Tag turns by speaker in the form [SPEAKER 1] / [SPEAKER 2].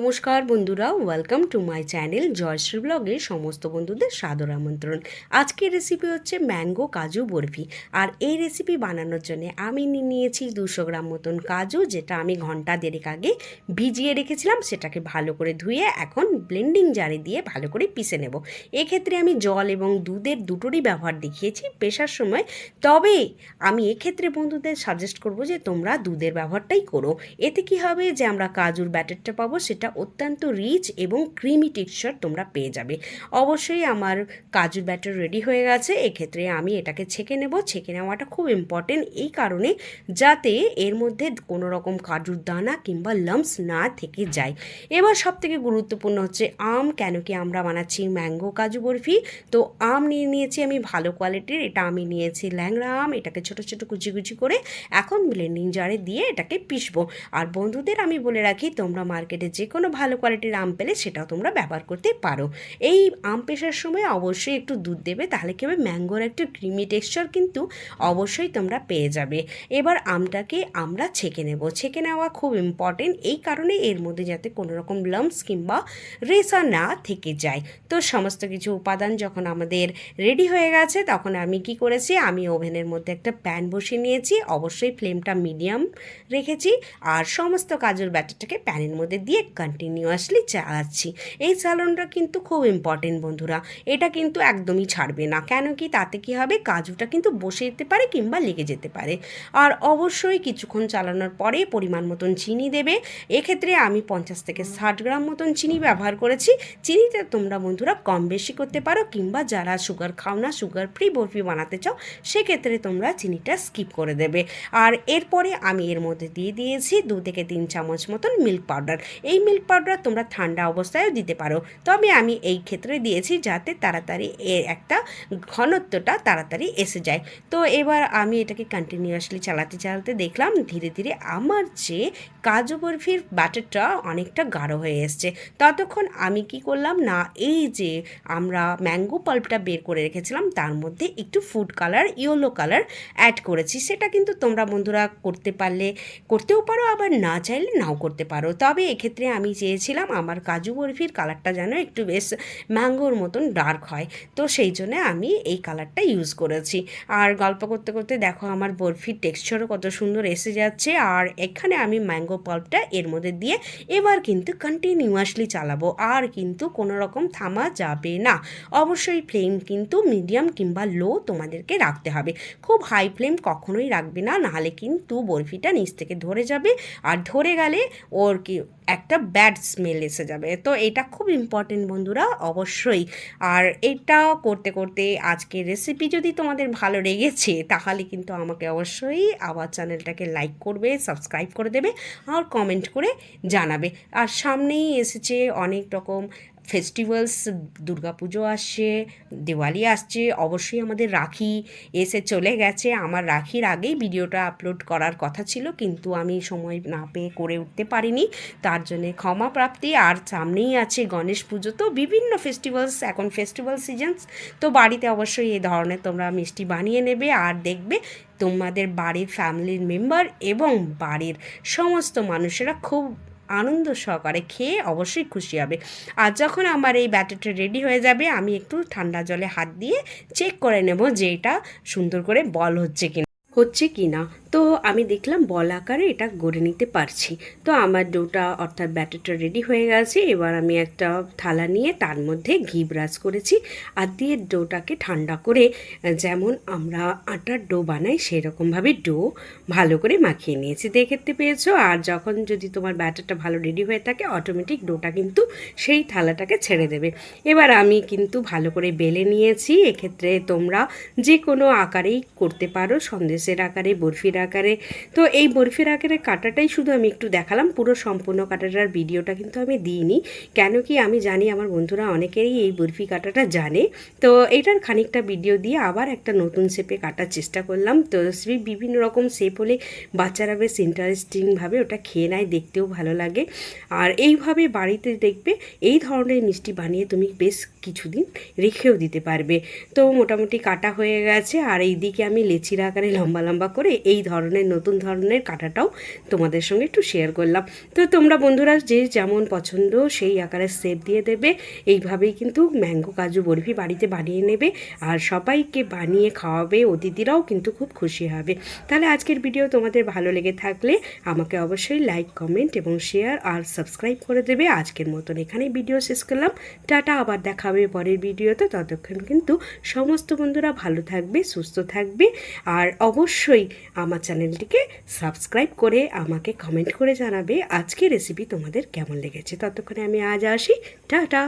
[SPEAKER 1] নমস্কার বন্ধুরা welcome to my channel Jayashree ব্লগে সমস্ত বন্ধুদের সাদর আমন্ত্রণ। আজকের রেসিপি হচ্ছে ম্যাঙ্গো কাজু বরফি। আর এই রেসিপি বানানোর জন্য আমি নিয়ে নিয়েছি দুশো গ্রাম মতন কাজু, যেটা আমি ঘণ্টা দেড়েক আগে ভিজিয়ে রেখেছিলাম, সেটাকে ভালো করে ধুয়ে এখন ব্লেন্ডিং জারে দিয়ে ভালো করে পিষে নেব। এক্ষেত্রে আমি জল এবং দুধের দুটোরই ব্যবহার দেখিয়েছি পেশার সময়। তবে আমি এক্ষেত্রে বন্ধুদের সাজেস্ট করব যে তোমরা দুধের ব্যবহারটাই করো। এতে কি হবে যে আমরা কাজুর ব্যাটারটা পাবো, সেটা অত্যন্ত রিচ এবং ক্রিমি টেক্সচার তোমরা পেয়ে যাবে। অবশ্যই আমার কাজুর ব্যাটার রেডি হয়ে গেছে, এক্ষেত্রে আমি এটাকে ছেঁকে নেব। ছেঁকে নেওয়াটা খুব ইম্পর্টেন্ট এই কারণে যাতে এর মধ্যে কোনো রকম কাজুর দানা কিংবা লাম্পস না থেকে যায়। এবার সব থেকে গুরুত্বপূর্ণ হচ্ছে আম, কেন কি আমরা বানাচ্ছি ম্যাঙ্গো কাজু, বরফি। তো আম নিয়ে নিয়েছি আমি ভালো কোয়ালিটির এটা আমি নিয়েছি ল্যাংড়া আম, এটাকে ছোটো ছোটো, কুচি কুচি করে এখন ব্লেন্ডিং জারে দিয়ে এটাকে পিসবো আর বন্ধুদের আমি বলে রাখি, তোমরা মার্কেটে যে কোনো ভালো কোয়ালিটির আম পেলে সেটাও তোমরা ব্যবহার করতে পারো। এই আম পেশার সময় অবশ্যই একটু দুধ দেবে, তাহলে কী হবে? ম্যাঙ্গোর একটু ক্রিমি টেক্সচার কিন্তু অবশ্যই তোমরা পেয়ে যাবে। এবার আমটাকে আমরা ছেঁকে নেব। ছেঁকে নেওয়া খুব ইম্পর্টেন্ট এই কারণে এর মধ্যে যাতে কোনো রকম লাম্পস কিংবা রেসা না থেকে যায়। তো সমস্ত কিছু উপাদান যখন আমাদের রেডি হয়ে গেছে, তখন আমি কি করেছি? আমি ওভেনের মধ্যে একটা প্যান বসিয়ে নিয়েছি। অবশ্যই ফ্লেমটা মিডিয়াম রেখেছি। আর সমস্ত কাজুর ব্যাটারটাকে প্যানের মধ্যে দিয়ে কন্টিনিউয়াসলি চালাচ্ছি। এই চালনটা কিন্তু খুব ইম্পর্টেন্ট বন্ধুরা। এটা কিন্তু একদমই ছাড়বে না। কেন কি? তাতে কি হবে? কাজুটা কিন্তু বসে যেতে পারে কিংবা লেগে যেতে পারে। আর অবশ্যই কিছুক্ষণ চালানোর পরে পরিমাণ মতন চিনি দেবে। এক্ষেত্রে আমি পঞ্চাশ থেকে ষাট গ্রাম মতন চিনি ব্যবহার করেছি। চিনিটা তোমরা বন্ধুরা কম বেশি করতে পারো কিংবা যারা সুগার খাও না সুগার ফ্রি বরফি বানাতে চাও, সেক্ষেত্রে তোমরা চিনিটা স্কিপ করে দেবে। আর এরপরে আমি এর মধ্যে দিয়ে দিয়েছি দু থেকে তিন চামচ মতন মিল্ক পাউডার এই মিল্ক পাউডার তোমরা ঠান্ডা অবস্থায়ও দিতে পারো। তবে আমি এই ক্ষেত্রে দিয়েছি যাতে তাড়াতাড়ি এর একটা ঘনত্বটা তাড়াতাড়ি এসে যায়। তো এবার আমি এটাকে কন্টিনিউয়াসলি চালাতে চালাতে দেখলাম, ধীরে ধীরে আমার যে কাজু বরফির ব্যাটারটা অনেকটা গাঢ় হয়ে এসছে। ততক্ষণ আমি কি করলাম না, এই যে আমরা ম্যাঙ্গো পাল্পটা বের করে রেখেছিলাম, তার মধ্যে একটু food colour yellow colour add করেছি। সেটা কিন্তু তোমরা বন্ধুরা করতে পারলে, করতেও পারো, আবার না চাইলে নাও করতে পারো। তবে এক্ষেত্রে আমি চেয়েছিলাম আমার কাজু বরফির কালারটা যেন একটু বেশ ম্যাঙ্গোর মতন ডার্ক হয়। তো সেই জন্য আমি এই কালারটা ইউজ করেছি। আর গল্প করতে করতে দেখো আমার বরফির টেক্সচারও কত সুন্দর এসে যাচ্ছে। আর এখানে আমি ম্যাঙ্গো পাল্পটা এর মধ্যে দিয়ে এবার কিন্তু কন্টিনিউয়াসলি চালাবো। আর কিন্তু কোনো রকম থামা যাবে না। অবশ্যই ফ্লেম কিন্তু মিডিয়াম কিংবা লো তোমাদেরকে রাখতে হবে। খুব হাই ফ্লেম কখনোই রাখবে না, নাহলে কিন্তু বরফিটা নিচ থেকে ধরে যাবে। আর ধরে গেলে ওর কি একটা ব্যাড স্মেল এসে যাবে। তো এটা খুব ইম্পর্টেন্ট বন্ধুরা, অবশ্যই। আর এটা করতে করতে আজকের রেসিপি যদি তোমাদের ভালো লেগেছে, তাহলে কিন্তু আমাকে অবশ্যই আবার চ্যানেলটাকে লাইক করবে সাবস্ক্রাইব করে দেবে, আর কমেন্ট করে জানাবে। আর সামনেই এসেছে অনেক রকম ফেস্টিভ্যালস দুর্গাপুজো আসছে, দিওয়ালি আসছে, অবশ্যই আমাদের রাখি এসে চলে গেছে। আমার রাখির আগেই ভিডিওটা আপলোড করার কথা ছিল, কিন্তু আমি সময় না পেয়ে করে উঠতে পারিনি। তার জন্যে ক্ষমা প্রাপ্তি, আর সামনেই আছে গণেশ পুজো। তো বিভিন্ন ফেস্টিভ্যালস এখন ফেস্টিভ্যাল সিজনস তো বাড়িতে অবশ্যই এই ধরনের তোমরা মিষ্টি বানিয়ে নেবে। আর দেখবে তোমাদের বাড়ির ফ্যামিলির মেম্বার এবং বাড়ির সমস্ত মানুষেরা খুব আনন্দ সহকারে খেয়ে অবশ্যই খুশি হবে। আর যখন আমার এই ব্যাটারটা রেডি হয়ে যাবে, আমি একটু ঠান্ডা জলে হাত দিয়ে চেক করে নেব যে এটা সুন্দর করে বল হচ্ছে কিনা। হচ্ছে কি না তো আমি দেখলাম বল আকারে এটা গড়ে নিতে পারছি। তো আমার ডোটা অর্থাৎ ব্যাটারটা রেডি হয়ে গেছে। এবার আমি একটা থালা নিয়ে তার মধ্যে ঘি ব্রাশ করেছি আর দিয়ে ডোটাকে ঠান্ডা করে, যেমন আমরা আটার ডো বানাই সেরকমভাবে ডো ভালো করে মাখিয়ে নিয়েছি। দেখতে পেয়েছ? আর যখন যদি তোমার ব্যাটারটা ভালো রেডি হয়ে থাকে অটোমেটিক ডোটা কিন্তু সেই থালাটাকে ছেড়ে দেবে। এবার আমি কিন্তু ভালো করে বেলে নিয়েছি। এক্ষেত্রে তোমরা যে কোনো আকারেই করতে পারো। সন্দেশের আকারে, বরফির আকারে। তো এই বরফির আকারে কাটাটাই শুধু আমি একটু দেখালাম, পুরো সম্পূর্ণ কাটাটার ভিডিওটা কিন্তু আমি দিইনি। কেন কি আমি জানি আমার বন্ধুরা অনেকেরই এই বরফি কাটাটা জানে। তো এটার খানিকটা ভিডিও দিয়ে আবার একটা নতুন শেপে কাটার চেষ্টা করলাম। তো সেই বিভিন্ন রকম শেপ হলে বাচ্চারা বেশ ইন্টারেস্টিংভাবে ওটা খেয়ে নেয়, দেখতেও ভালো লাগে। আর এইভাবে বাড়িতে দেখবে এই ধরনের মিষ্টি বানিয়ে তুমি বেশ কিছুদিন রেখেও দিতে পারবে। তো মোটামুটি কাটা হয়ে গেছে, আর এই দিকে আমি লেচির আকারে লম্বা লম্বা করে এই ধরনের, নতুন ধরনের কাটাটাও তোমাদের সঙ্গে একটু শেয়ার করলাম। তো তোমরা বন্ধুরা যে যেমন পছন্দ সেই আকারের সেপ দিয়ে দেবে। এইভাবেই কিন্তু ম্যাঙ্গো কাজু, বরফি বাড়িতে বানিয়ে নেবে আর সবাইকে বানিয়ে খাওয়াবে, অতিথিরাও কিন্তু খুব খুশি হবে। তাহলে আজকের ভিডিও তোমাদের ভালো লেগে থাকলে আমাকে অবশ্যই লাইক কমেন্ট এবং শেয়ার আর সাবস্ক্রাইব করে দেবে। আজকের মতন এখানে ভিডিও শেষ করলাম। টাটা, আবার দেখা হবে পরের ভিডিওতে ততক্ষণ কিন্তু সমস্ত বন্ধুরা ভালো থাকবে, সুস্থ থাকবে আর অবশ্যই আমার চ্যানেলটিকে সাবস্ক্রাইব করে আমাকে কমেন্ট করে জানাবে আজকে রেসিপি তোমাদের কেমন লেগেছে। ততক্ষণে আমি আজ আসি। টাটা!